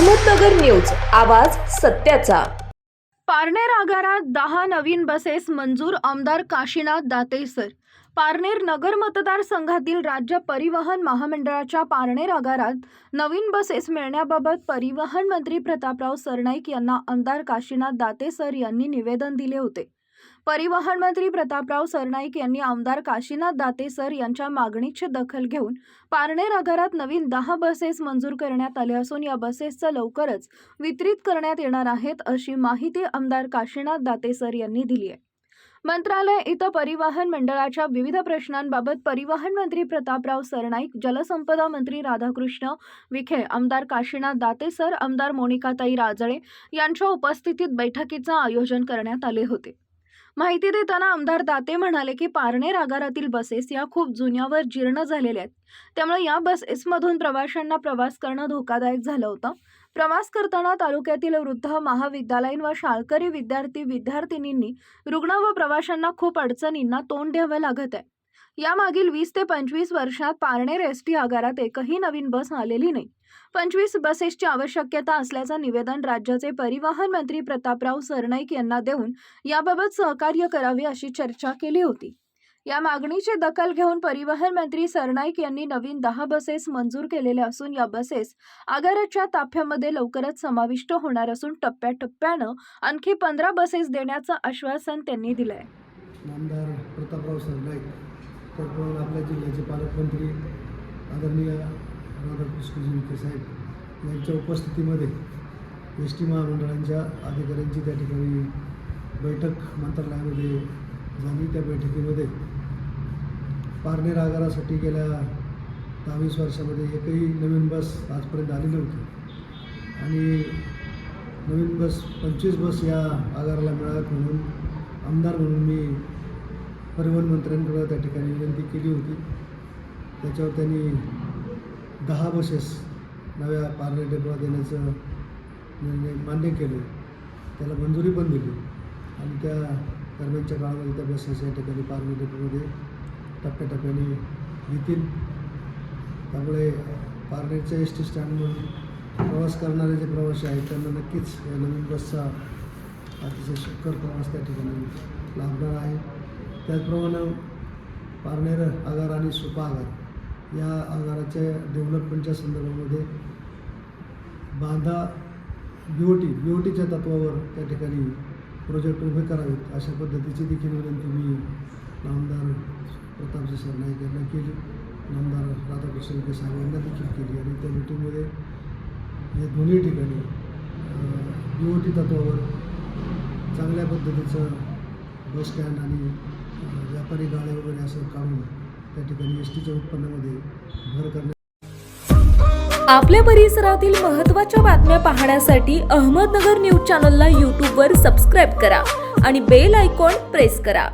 Ahmednagar news आवाज सत्याचा. पारनेर आगारात दहा नवीन बसेस मंजूर आमदार काशीनाथ दातेसर. पारनेर नगर मतदारसंघातील राज्य परिवहन महामंडळाच्या पारनेर आगारात नवीन बसेस मिळण्याबाबत परिवहन मंत्री प्रतापराव सरनाईक यांना आमदार काशीनाथ दातेसर यांनी निवेदन दिले होते. परिवहन मंत्री प्रतापराव सरनाईक यांनी आमदार काशीनाथ दाते सर यांच्या मागणीची दखल घेऊन पारनेर आगारात नवीन दहा बसेस मंजूर करण्यात आले असून या बसेसचं लवकरच वितरित करण्यात येणार आहेत अशी माहिती आमदार काशीनाथ दाते सर यांनी दिली आहे. मंत्रालय इथं परिवहन मंडळाच्या विविध प्रश्नांबाबत परिवहन मंत्री प्रतापराव सरनाईक जलसंपदा मंत्री राधाकृष्ण विखे आमदार काशीनाथ दातेसर आमदार मोनिकाताई राजळे यांच्या उपस्थितीत बैठकीचं आयोजन करण्यात आले होते. माहिती देताना आमदार दाते म्हणाले की पारनेर आगारातील बसेस या खूप जुन्यावर जीर्ण झालेल्या आहेत. त्यामुळे या बसेसमधून प्रवाशांना प्रवास करणं धोकादायक झालं होतं. प्रवास करताना तालुक्यातील वृद्ध महाविद्यालयीन व शाळकरी विद्यार्थी विद्यार्थिनींनी रुग्ण व प्रवाशांना खूप अडचणींना तोंड द्यावं लागत आहे. यामागील वीस ते पंचवीस वर्षात पारनेर एस टी आगारात एकही नवीन बस आलेली नाही. पंचवीस बसेसची आवश्यकता असल्याचं निवेदन राज्याचे परिवहन मंत्री प्रतापराव सरनाईक यांना देऊन याबाबत सहकार्य करावे अशी चर्चा केली होती. या मागणीची दखल घेऊन परिवहन मंत्री सरनाईक यांनी नवीन दहा बसेस मंजूर केलेल्या असून या बसेस आगाराच्या ताफ्यामध्ये लवकरच समाविष्ट होणार असून टप्प्याटप्प्यानं आणखी पंधरा बसेस देण्याचं आश्वासन त्यांनी दिलं आहे नामदार प्रतापराव सरनाईक त्याचप्रमाणे आपल्या जिल्ह्याचे पालकमंत्री आदरणीय राधाकृष्णजी विखे साहेब यांच्या उपस्थितीमध्ये एस टी महामंडळांच्या अधिकाऱ्यांची त्या ठिकाणी बैठक मंत्रालयामध्ये झाली. त्या बैठकीमध्ये पारनेर आगारासाठी गेल्या दहावीस वर्षामध्ये एकही नवीन बस आजपर्यंत आली नव्हती. आणि नवीन बस पंचवीस बस या आगाराला मिळाव्यात म्हणून आमदार म्हणून मी परिवहन मंत्र्यांकडं त्या ठिकाणी विनंती केली होती. त्याच्यावर त्यांनी दहा बसेस नव्या पार्ले डेपोला देण्याचं निर्णय मान्य केले. त्याला मंजुरी पण दिली. आणि त्या दरम्यानच्या काळामध्ये त्या बसेस या ठिकाणी पार्ले डेपोमध्ये टप्प्याटप्प्याने येतील. त्यामुळे पार्लेच्या एस टी स्टँडवर प्रवास करणारे जे प्रवासी आहेत त्यांना नक्कीच या नवीन बसचा अतिशय सुखकर प्रवास त्या ठिकाणी लाभणार आहे. त्याचप्रमाणे पारनेर आगार आणि सुपा आगार या आगाराच्या डेव्हलपमेंटच्या संदर्भामध्ये बांधा बीओटी बीओटीच्या तत्वावर त्या ठिकाणी प्रोजेक्ट उभे करावेत अशा पद्धतीची देखील विनंती मी नामदार प्रतापजी सरनाईक यांना केली. नामदार राधाकृष्ण विखे साहेब यांना देखील केली आणि त्या मिटिंगमध्ये हे दोन्ही ठिकाणी बीओटी तत्वावर चांगल्या पद्धतीचं बस स्टँड आणि अ, व्यापारी गाड्या वगैरे असं काढून त्या ठिकाणी एस टीच्या उत्पन्नामध्ये भर करण्यात आपल्या परिसरातील महत्त्वाच्या बातम्या पाहण्यासाठी अहमदनगर न्यूज चॅनलला यूट्यूबवर सबस्क्राईब करा आणि बेल आयकॉन प्रेस करा.